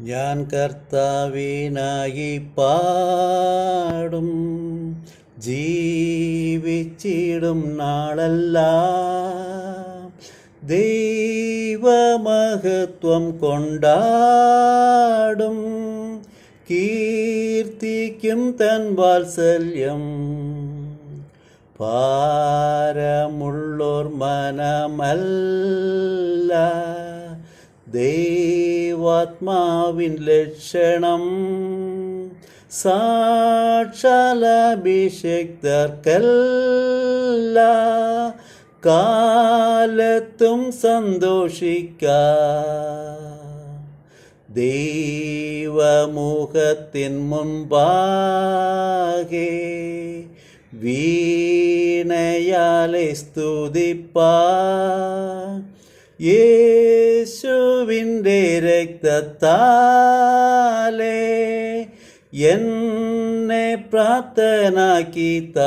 ഞാൻ കർത്താവിനായി പാടും ജീവിച്ചിടും നാളല്ല. ദൈവമഹത്വം കൊണ്ടാടും കീർത്തിക്കും തൻ വാത്സല്യം. പാരമുള്ളോർ മനമല്ല. ദൈവാത്മാവിൻ ലക്ഷണം സാക്ഷാലഭിഷിക്തർക്കല്ല കാലത്തും സന്തോഷിക്ക. ദൈവമുഖത്തിൻ മുൻപാകെ വീണയാലെ സ്തുതിപ്പാ. യേശുവിന്റെ രക്തത്താലേ എന്നെ പ്രാർത്ഥനാക്കിത്ത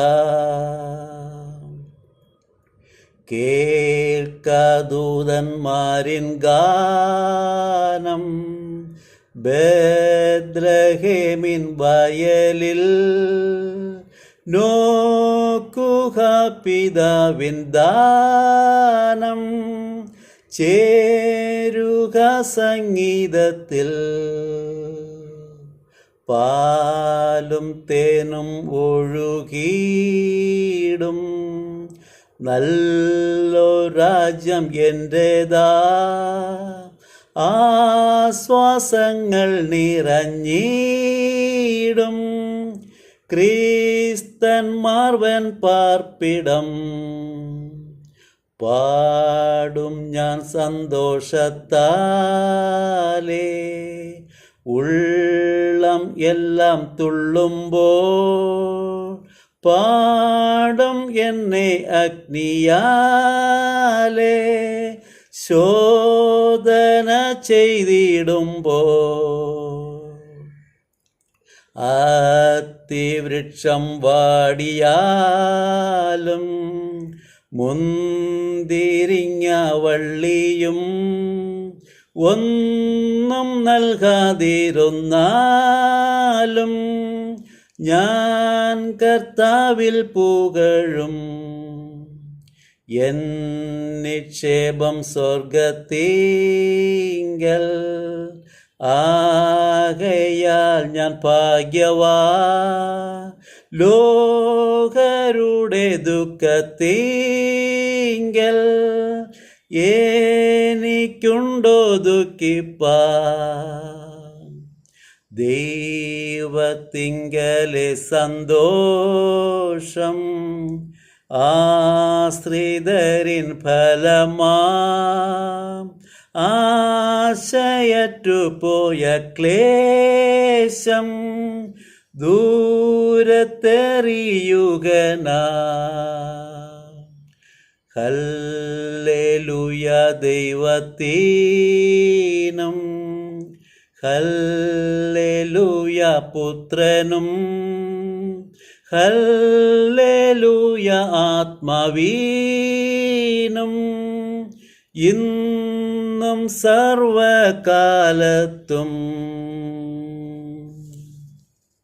കേൾക്കദൂതന്മാരിൻ ഗാനം. ബദ്രഹേമിൻ വയലിൽ നോക്കുക പിതാവിൻ ദാനം. ചേരുക സംഗീതത്തിൽ പാലും തേനും ഒഴുകിയിടും നല്ലോ രാജ്യം എന്റെതാ ആശ്വാസങ്ങൾ നിറഞ്ഞിടും. ക്രീസ്തന്മാർവൻ പാർപ്പിടം. പാടും ഞാൻ സന്തോഷത്താലേ. ഉള്ളം എല്ലാം തുള്ളുമ്പോൾ പാടും എന്നെ അഗ്നിയാലേ. ശോധന ചെയ്തിടുമ്പോൾ അത്തിവൃക്ഷം വാടിയാലും മുന്തിരിങ്ങ വള്ളിയും ഒന്നും നൽകാതിരുന്നാലും ഞാൻ കർത്താവിൽ പുകഴും. എൻ നിക്ഷേപം സ്വർഗത്തിങ്കൽ ആകയാൽ ഞാൻ ഭാഗ്യവാ ലോകരുടെ ദുഃഖത്തിങ്കൽ എനിക്കുണ്ടോ ദുഃഖിപ്പാ. ദൈവത്തിങ്കലെ സന്തോഷം ആശ്രിതരിൻ ഫലമാ. ആശയറ്റുപോയ ക്ലേശം ദൂരത്തെറിയുകനാ. ഹല്ലേലൂയ ദൈവത്തീനം. ഹല്ലേലൂയ പുത്രനും. ഹല്ലേലൂയ ആത്മവീനും. ഇന്നും സർവകാലത്തും